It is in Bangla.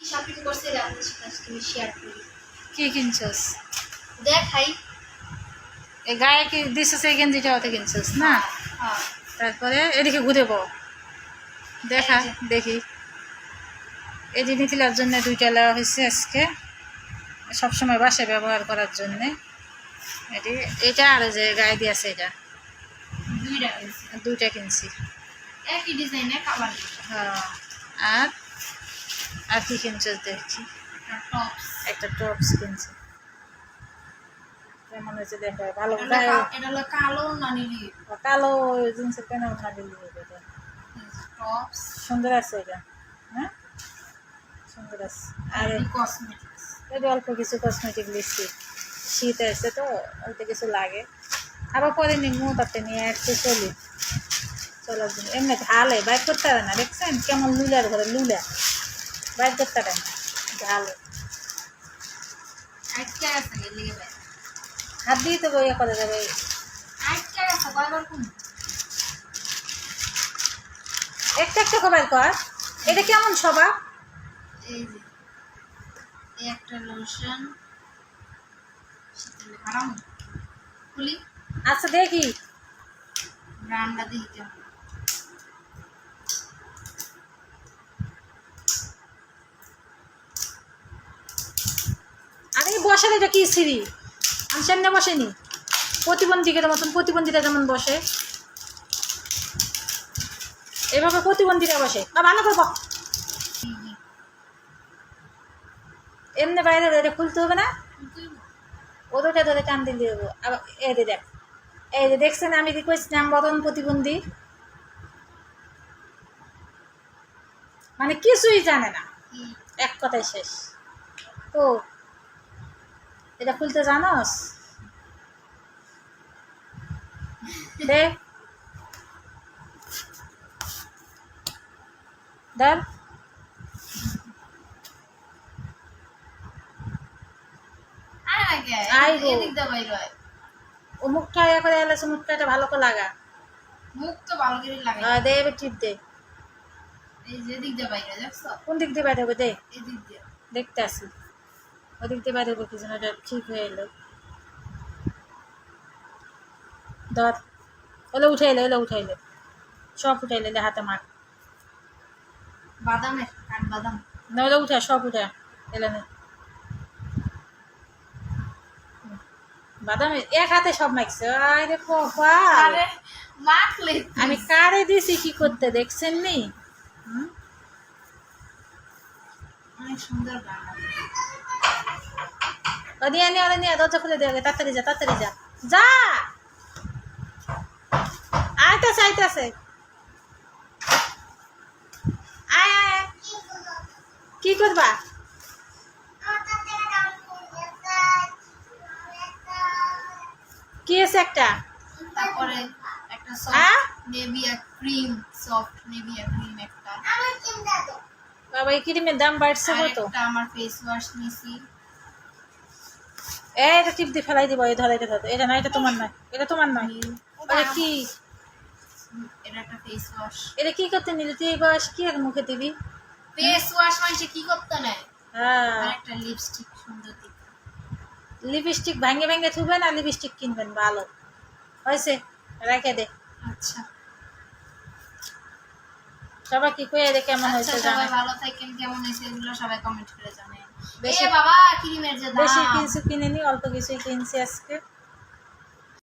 শপিং করছিলাম আজকে আমি শেয়ার করি। কি কিনছস? দেখাই। এই গায়ে কি দিছস এই গেঞ্জিটা কিনছস না? হ্যাঁ তারপরে এদিকে ঘুরে দেখা দেখি। এই যে জন্য দুইটা নেওয়া হয়েছে আজকে। সবসময় বাসায় ব্যবহার করার জন্যে। এটি এটা আর যে গায়ে দিয়েছে এটা। দুইটা হয়েছে দুইটা কিনছি। একই ডিজাইনে হ্যাঁ আর আর কি কিনছস দেখছি? একটা টপস কিনছে। কেমন হয়েছে দেখো ভালো এটা এটা হলো কালো না নীলি? কালো জিন্সের প্যান্ট না টপস সুন্দর আছে এটা হ্যাঁ? সুন্দর আছে। আর কসমেটিক্স এই অল্প কিছু কসমেটিক লিখছি শীত আসছে তো অল্প কিছু লাগে। আবার পরে নিমু তাতে নিয়ে একটু চলি। চলার জন্য। এমনি ঢালে বাইর করতে পারে না দেখছেন? কেমন লুলার ঘরে লুলা। বাইর করতে পারে না ঢালে আটকে আছে লেগে যায় হাত দিয়ে তো বইয়া করে যাবে। একটা একটা খবর কর। এটা কেমন স্বভাব? এই যে এই একটা লোশন খুলি। আচ্ছা দেখি। ব্র্যান্ডটা দেখি কেমন বসার এটা কি সিঁড়ি? আমি সামনে বসেনি। প্রতিবন্ধীদের মতন, প্রতিবন্ধীরা যেমন বসে, এভাবে প্রতিবন্ধীরা বসে। বা ভালো করব। এমনি বাইরে এটা খুলতে হবে না। ওদেরটা ধরে টান দিলে দেবো। আবার এই দেখ, এই যে দেখছেন, আমি কি কইছিলাম বদন প্রতিবন্ধী। মানে কিছুই জানে না। এক কথায় শেষ। তো এটা খুলতে জানোস? ধর। ও মুখটা ইয়ে করে মুখটা এটা ভালো করে লাগা। মুখ তো ভালো করে লাগে দে এবার টিপ দে। এই যে দিয়ে বাইরে দেখছ? কোন দিক দিয়ে বাইরে হবে? দে। এদিক দিয়ে। দেখতে আসি। ওদিক দিয়ে বাইরে হবে কি যেন এটা ঠিক হয়ে এলো। ধর ওলে উঠাইলে ওলে উঠাইলে সব উঠাইলে লে হাতে মার। বাদামের কাঠ বাদাম। না ওলে উঠা সব উঠা এলে না। বাদাম এক হাতে সব মাইকছে আরে কপাল মাখলে আমি কারে দিছি কি করতে দেখছেন নি? অনেক সুন্দর নিয়ে নিয়ে ওরে নিয়ে দরজা খুলে দেবে তাড়াতাড়ি যা তাড়াতাড়ি যা যা আইতাছে আইতাছে আয় আয়। কি করবা কি আছে একটা তারপরে একটা? Soft Nivea cream soft Nivea cream একটা। বাবা এই ক্রিমের দাম বাড়ছে কত আমার ফেস ওয়াশ নিছি। এটা টিপ দিয়ে ফেলাই দিব এই ধর এটা ধর। এটা না এটা তোমার নয়। এটা তোমার নয়। এটা কি? এটা একটা ফেস ওয়াশ এটা কি করতে নিলি? তুই বয়স কি আর মুখে দিবি? ফেস ওয়াশ মানে কি করতে নেয়? হ্যাঁ। একটা লিপস্টিক সুন্দর লিপস্টিক ভাঙে ভাঙে থুবেন আর লিপস্টিক কিনবেন ভালো। হয়েছে? রেখে দে। আচ্ছা। সবাই কি কয়ে দে কেমন হয়েছে হয়েছে সবাই ভালো থাকেন কেমন হয়েছে এগুলো সবাই কমেন্ট করে জানেন বেশি- বাবা ক্রিমের যে বেশি কিছু কিনে নি অল্প কিছুই কিনছি আজকে।